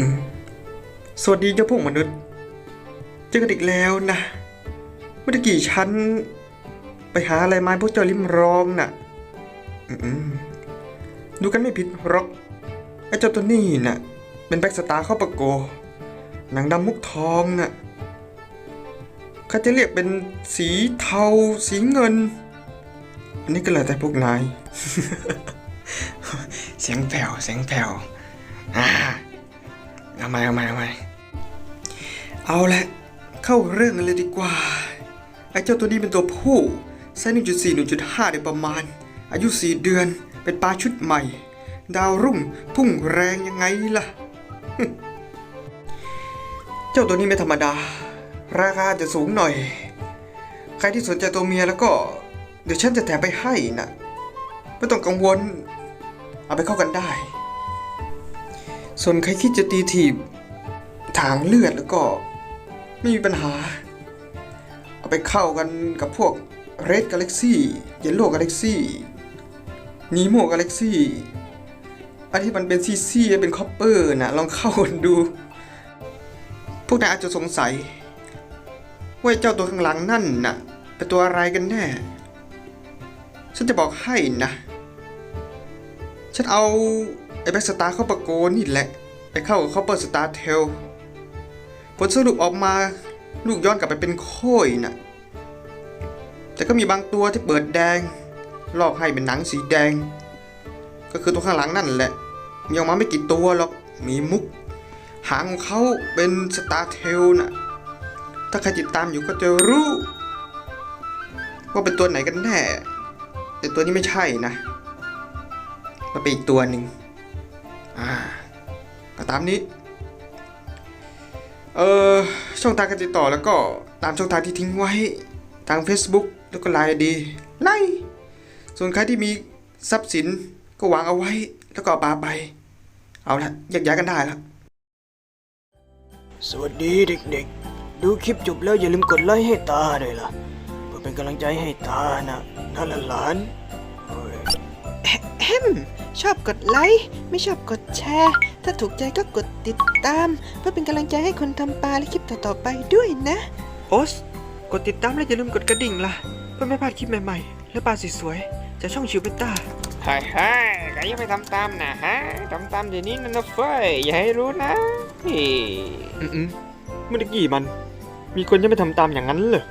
อืสวัสดีเจ้าพวกมนุษย์ เจอกันอีกแล้วนะ เมื่อกี้ฉัน ไปหาอะไรมาพวกเจ้าลิ้มรองน่ะอืมดูกันไม่ผิดหรอกไอ้เจ้าตัวนี้น่ะ เป็นแบ็กสตาร์เข้าประโก หนังดำมุกทองน่ะเขาจะเรียกเป็นสีเทา สีเงิน อันนี้ก็แล้วแต่พวกนาย เสียงแผ่วเสียงแผ่วอ่า เอามาเอามาเอามาเอาละเข้าเรื่องกันเลยดีกว่า ไอ้เจ้าตัวนี้เป็นตัวผู้ไซส์1.4 1.5ได้ประมาณ อายุ 4 เดือน เป็นปลาชุดใหม่ ดาวรุ่งพุ่งแรงยังไงล่ะ เจ้าตัวนี้ไม่ธรรมดา ราคาจะสูงหน่อย ใครที่สนใจตัวเมียแล้วก็ เดี๋ยวฉันจะแถมไปให้นะไม่ต้องกังวล เอาไปเข้ากันได้ ส่วนใครคิดจะตีถีบถางเลือดแล้วก็ไม่มีปัญหา เอาไปเข้ากันกับพวก Red Galaxy Yellow Galaxy Nemo Galaxy อันที่มันเป็นซีซีเป็นคอปเปอร์นะลองเข้ากันดู พวกนายอาจจะสงสัย ว่าเจ้าตัวข้างหลังนั่นน่ะเป็นตัวอะไรกันแน่ ฉันจะบอกให้นะ ฉันเอา แบ็กสตาร์เข้าประโกนนี่แหละไปเข้ากับคอเปอร์สตาร์เทลผลสรุปออกมาลูกย้อนกลับไปเป็นโค้ยน่ะแต่ก็มีบางตัวที่เปิดแดง ลอกให้เป็นหนังสีแดง ก็คือตัวข้างหลังนั่นแหละ มีออกมาไม่กี่ตัวหรอกมีมุก หางของเขาเป็นสตาร์เทลน่ะถ้าใครติดตามอยู่ก็จะรู้ ว่าเป็นตัวไหนกันแน่ แต่ตัวนี้ไม่ใช่นะมันเป็นอีกตัวหนึ่ง อ่าก็ตามนี้ เอ่อ ช่องทางการติดต่อแล้วก็ตามช่องทางที่ทิ้งไว้ทาง Facebook แล้วก็ไลน์ดีไล่ส่วนใครที่มีทรัพย์สินก็วางเอาไว้แล้วก็เอาปาไป เอาละแยกย้ายกันได้แล้วสวัสดีเด็กๆ ดูคลิปจบแล้วอย่าลืมกดไลค์ให้ตาด้วยล่ะ เพื่อเป็นกำลังใจให้ตานะนั่นหลาน แฮมชอบกดไลค์ ไม่ชอบกดแชร์ ถ้าถูกใจก็กดติดตาม เพื่อเป็นกำลังใจให้คนทำปลาและคลิปต่อๆไปด้วยนะ โอส กดติดตามและอย่าลืมกดกระดิ่งล่ะ เพื่อไม่พลาดคลิปใหม่ๆ และปลาสวยๆจากช่องชิวเปต้าเฮ้ยเฮ้ยใครยังไม่ทำตามนะฮะทำตามเดี๋ยวนี้นะนะเฟ้ยอย่าให้รู้นะเฮ้ยอืมๆเมื่อกี้มัน มีคนยังไม่ทำตามอย่างนั้นเหรอ